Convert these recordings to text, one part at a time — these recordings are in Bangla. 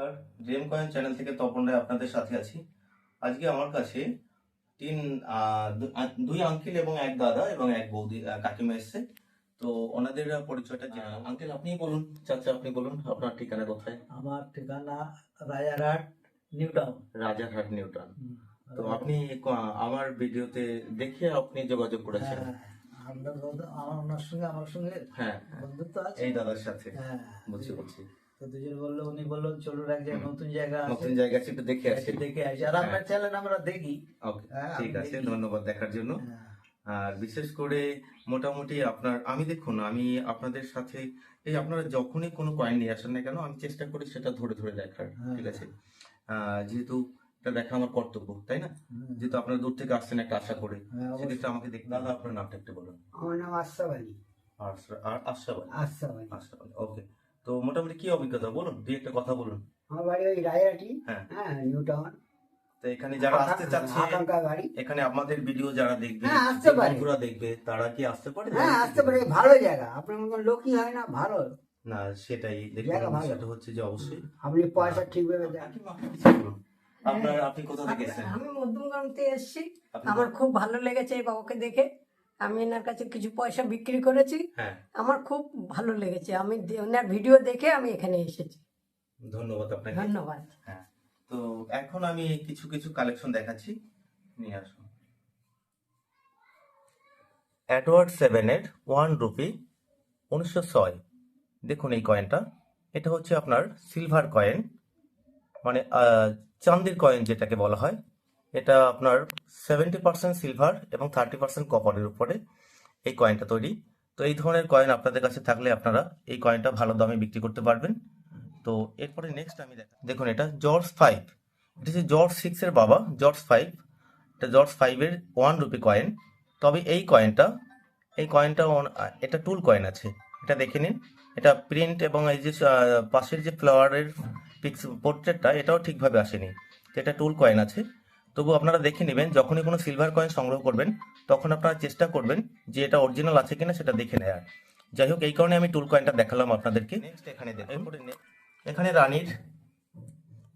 নমস্কার জেম কয়েন চ্যানেল থেকে তপন রায় আপনাদের সাথে আছি। আজকে আমার কাছে তিন দুই আঙ্কেল এবং এক দাদা এবং এক বৌদি কাকিমা এসছে। তো ওনাদের পরিচয়টা জেনে আঙ্কেল আপনি বলুন। চাচা আপনি বলুন আপনার ঠিকানা কোথায়? আমার ঠিকানা Rajarhat new town. Rajarhat new town তো আপনি আমার ভিডিওতে দেখে আপনি যোগাযোগ করেছেন। হ্যাঁ, আমরা আমার ওনার সঙ্গে আমার সঙ্গে হ্যাঁ বন্ধুত্ব আছে। এই দাদার সাথে। হ্যাঁ বলছি বলছি তো দুজন বলল উনি বলল চলুন এক জায়গায় নতুন জায়গা নতুন জায়গা আছে একটু দেখে আসি। দেখে আসি। আর আপনার চ্যানেল আমরা দেখি। ওকে হ্যাঁ, ঠিক আছে ধন্যবাদ দেখার জন্য। হ্যাঁ, আর বিশেষ করে মোটামুটি আপনার আমি দেখুন আমি আপনাদের সাথে এই আপনারা যখনই কোনো কয়েন নিয়ে আসেন না কেন আমি চেষ্টা করি সেটা ধরে ধরে দেখার হ্যাঁ। ঠিক আছে? আহ, যেহেতু এটা দেখা আমার কর্তব্য তাই না? যেহেতু আপনারা দূর থেকে আসছেন একটা আশা করে সেক্ষেত্রে আমাকে দেখতে দাদা আপনার নামটা একটু বলুন। আমার নাম আশরাফ আলী। আর আর আশা আশরাফ আলী ওকে। মোটামুটি কি অভিজ্ঞতা? বলুন দুই একটা কথা বলুন। আমার বাড়ি ওই রায়রাটি হ্যাঁ। হ্যাঁ নিউ টাউন তো এখানে যারা আসতে চাচ্ছে এখানে আমাদের ভিডিও যারা দেখবে হ্যাঁ, আসতে পারে। বন্ধুরা দেখবে তারা কি আসতে পারে? হ্যাঁ আসতে পারে। ভালো জায়গা। আপনার মতন লোকই হয় না ভালো। না সেটাই। দেখুন সেটা হচ্ছে যে অবশ্যই। আপনি পয়সা ঠিকভাবে দেন। আপনার আপনি কোথা থেকে এসেছেন? আমি মধ্যমগ্রাম থেকে এসেছি। আমার খুব ভালো লেগেছে এই বাবাকে দেখে। আমি এনার কাছে কিছু পয়সা বিক্রি করেছি। হ্যাঁ। আমার খুব ভালো লেগেছে। আমি ওনার ভিডিও দেখে আমি এখানে এসেছি। ধন্যবাদ আপনাকে। ধন্যবাদ। হ্যাঁ তো এখন আমি কিছু কিছু কালেকশন দেখাচ্ছি। নিয়ে আসুন। অ্যাডওয়ার্ড সেভেনের ওয়ান রুপি উনিশশো ছয়। দেখুন এই কয়েনটা এটা হচ্ছে আপনার সিলভার কয়েন মানে চান্দির কয়েন যেটাকে বলা হয়। এটা আপনার সেভেন্টি পার্সেন্ট সিলভার এবং থার্টি পার্সেন্ট কপারের উপরে এই কয়েনটা তৈরি। তো এই ধরনের কয়েন আপনাদের কাছে থাকলে আপনারা এই কয়েনটা ভালো দামে বিক্রি করতে পারবেন। তো এরপরে নেক্সট আমি দেখা দেখুন, এটা জর্জ ফাইভ এটা হচ্ছে জর্জ সিক্সের বাবা জর্জ ফাইভ এটা জর্জ ফাইভের ওয়ান রুপি কয়েন তবে এই কয়েনটা এই কয়েনটা এটা টুল কয়েন আছে। এটা দেখে নিন। এটা প্রিন্ট এবং এই যে পাশের যে ফ্লাওয়ারের পিক্স পোর্ট্রেটটা এটাও ঠিকভাবে আসেনি। এটা টুল কয়েন আছে। তবু আপনারা দেখে নেবেন যখনই কোনো সিলভার কয়েন সংগ্রহ করবেন তখন আপনারা চেষ্টা করবেন যে এটা অরিজিনাল আছে কিনা সেটা দেখে নেয়ার। যাই হোক এই কারণে আমি টুল কয়েনটা দেখালাম আপনাদেরকে। নেক্সট এখানে দেখুন। এখানে রানীর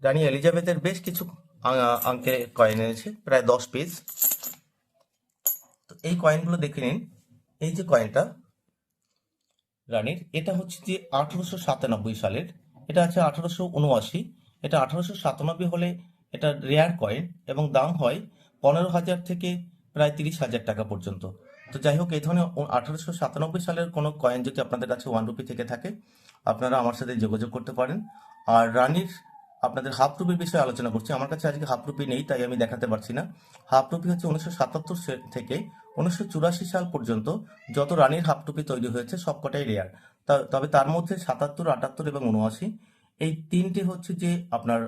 রানী এলিজাবেথের বেশ কিছু আ- অঙ্কে কয়েন এনেছে প্রায় দশ পিস তো এই কয়েনগুলো দেখে নিন। এই যে কয়েনটা রানীর এটা হচ্ছে যে আঠারোশো সাতানব্বই সালের এটা আছে আঠারোশো উনআশি। এটা আঠারোশো সাতানব্বই হলে এটা রেয়ার কয়েন এবং দাম হয় পনেরো হাজার থেকে প্রায় তিরিশ হাজার টাকা পর্যন্ত। তো যাই হোক, এই ধরনের আঠারোশো সাতানব্বই সালের কোনো কয়েন যদি আপনাদের কাছে ওয়ান রুপি থেকে থাকে, আপনারা আমার সাথে যোগাযোগ করতে পারেন। আর রানীর আপনাদের হাফ রুপির বিষয়ে আলোচনা করছি। আমার কাছে আজকে হাফ রুপি নেই, তাই আমি দেখাতে পারছি না। হাফ রুপি হচ্ছে উনিশশো সাতাত্তর থেকে উনিশশো চুরাশি সাল পর্যন্ত যত রানীর হাফ টুপি তৈরি হয়েছে, সবকটাই রেয়ার তবে তার মধ্যে সাতাত্তর, আটাত্তর এবং উনআশি, এই তিনটি হচ্ছে যে আপনার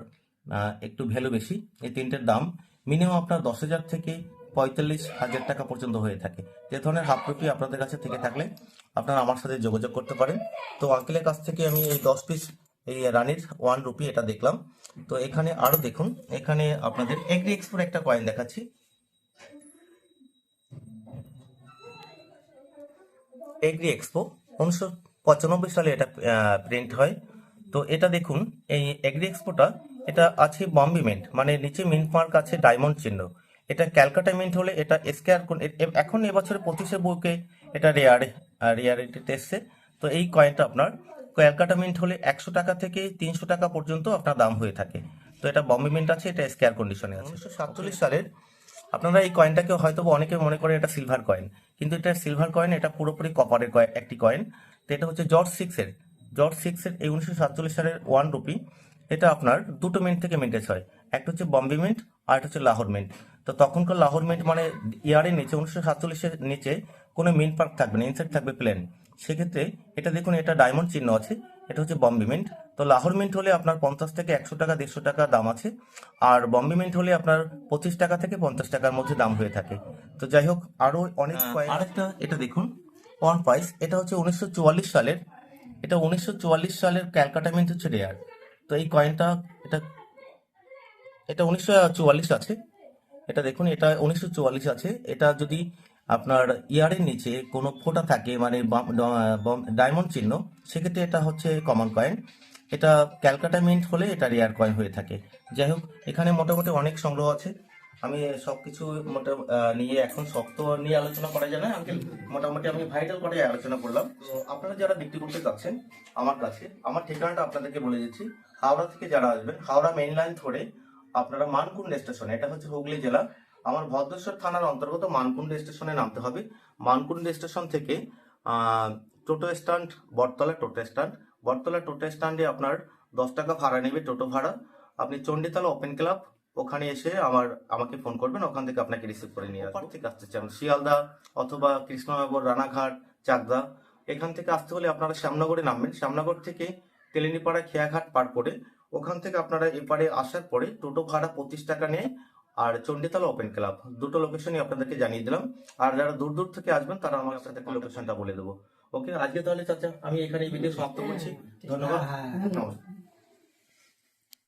একটু ভ্যালু বেশি। এই তিনটের দাম মিনিমাম আপনার দশ হাজার থেকে পঁয়তাল্লিশ হাজার টাকা পর্যন্ত হয়ে থাকে। যে ধরনের হাফ রুপি আপনাদের কাছে থেকে থাকলে আপনারা আমার সাথে যোগাযোগ করতে পারেন। তো আঙ্কেলের কাছ থেকে আমি এই দশ পিস এই রানীর ওয়ান রুপি এটা দেখলাম। তো এখানে আরও দেখুন, এখানে আপনাদের এগ্রি এক্সপোর একটা কয়েন দেখাচ্ছি। এগ্রি এক্সপো উনিশশো পঁচানব্বই সালে এটা প্রিন্ট হয়। তো এটা দেখুন, এই এগ্রি এক্সপোটা এটা আছে বম্বে মিন্ট মানে নিচে মিন্ট মার্ক আছে ডায়মন্ড চিহ্ন। এটা ক্যালকাটা মিন্ট হলে এটা স্কেয়ার এখন এবছরের পঁচিশে বুকে এটা রেয়ার রেয়ারিটিতে এসছে। তো এই কয়েনটা আপনার ক্যালকাটা মিন্ট হলে একশো টাকা থেকে তিনশো টাকা পর্যন্ত আপনার দাম হয়ে থাকে। তো এটা বম্বে মিন্ট আছে এটা স্কেয়ার কন্ডিশনে আছে। উনিশশো সাতচল্লিশ সালের আপনারা এই কয়েনটাকে হয়তো অনেকে মনে করেন এটা সিলভার কয়েন কিন্তু এটা সিলভার কয়েন এটা পুরোপুরি কপারের কয়েন একটি কয়েন। তো এটা হচ্ছে জর্জ সিক্সের জর্জ সিক্সের এই উনিশশো সাতচল্লিশ সালের ওয়ান রুপি এটা আপনার দুটো মিনিট থেকে মিন্টেজ হয়। একটা হচ্ছে বম্বে মিন্ট আর একটা হচ্ছে লাহোর মিন্ট তো তখনকার লাহোর মিন্ট মানে ইয়ারের নিচে উনিশশো সাতচল্লিশের নিচে কোনো মিন্ট পার্ক থাকবে না ইনসাইড থাকবে প্লেন সেক্ষেত্রে এটা দেখুন এটা ডায়মন্ড চিহ্ন আছে এটা হচ্ছে বম্বে মিন্ট তো লাহোর মিন্ট হলে আপনার পঞ্চাশ থেকে একশো টাকা দেড়শো টাকা দাম আছে আর বম্বে মিন্ট হলে আপনার পঁচিশ টাকা থেকে পঞ্চাশ টাকার মধ্যে দাম হয়ে থাকে। তো যাই হোক আরও অনেক আরেকটা এটা দেখুন। ওয়ান প্রাইস এটা হচ্ছে উনিশশো চুয়াল্লিশ সালের এটা উনিশশো চুয়াল্লিশ সালের ক্যালকাটা মিন্ট হচ্ছে রেয়ার তো এই কয়েনটা এটা এটা উনিশশো চুয়াল্লিশ আছে। এটা দেখুন, এটা উনিশশো চুয়াল্লিশ আছে। এটা যদি আপনার ইয়ারের নিচে কোনো ফোটা থাকে মানে ডায়মন্ড চিহ্ন, সেক্ষেত্রে এটা হচ্ছে কমন কয়েন এটা ক্যালকাটা মিন্ট হলে এটা রেয়ার কয়েন হয়ে থাকে। যাই হোক, এখানে মোটামুটি অনেক সংগ্রহ আছে। আমি সবকিছু মোটা আহ, নিয়ে এখন শক্ত নিয়ে আলোচনা করা যায় না। আঙ্কেল মোটামুটি আমি ভাইটাল করে আলোচনা করলাম। তো আপনারা যারা বিক্রি করতে চাচ্ছেন আমার কাছে আমার ঠিকানাটা আপনাদেরকে বলে দিচ্ছি। হাওড়া থেকে যারা আসবেন হাওড়া মেইন লাইন ধরে আপনারা মানকুন্ড স্টেশন এটা হচ্ছে হুগলি জেলা। আমার ভদ্রেশ্বর থানার অন্তর্গত মানকুন্ড স্টেশনে নামতে হবে। মানকুন্ড স্টেশন থেকে টোটো স্ট্যান্ড বটতলা টোটো স্ট্যান্ড বটতলা টোটো স্ট্যান্ডে আপনার দশ টাকা ভাড়া নেবে টোটো ভাড়া। আপনি চণ্ডীতলা ওপেন ক্লাব ওখানে এসে আমার আমাকে ফোন করবেন ওখান থেকে আপনাকে রিসিভ করে নিয়ে আসব। থেকে আসতে চান শিয়ালদা অথবা কৃষ্ণনগর রানাঘাট চাকদা এখান থেকে আসতে হলে আপনারা শ্যামনগরে নামবেন। শ্যামনগর থেকে তেলেনিপাড়া খেয়াঘাট পার করে ওখান থেকে আপনারা এপারে আসার পরে টোটো ভাড়া পঁচিশ টাকা নিয়ে আর চণ্ডীতলা ওপেন ক্লাব দুটো লোকেশনই আপনাদেরকে জানিয়ে দিলাম। আর যারা দূর দূর থেকে আসবেন তারা আমার সাথে লোকেশনটা বলে দেবো। ওকে আজকে তাহলে চাচা আমি এখানে ভিডিও সমাপ্ত করছি। ধন্যবাদ। হ্যাঁ। নমস্কার।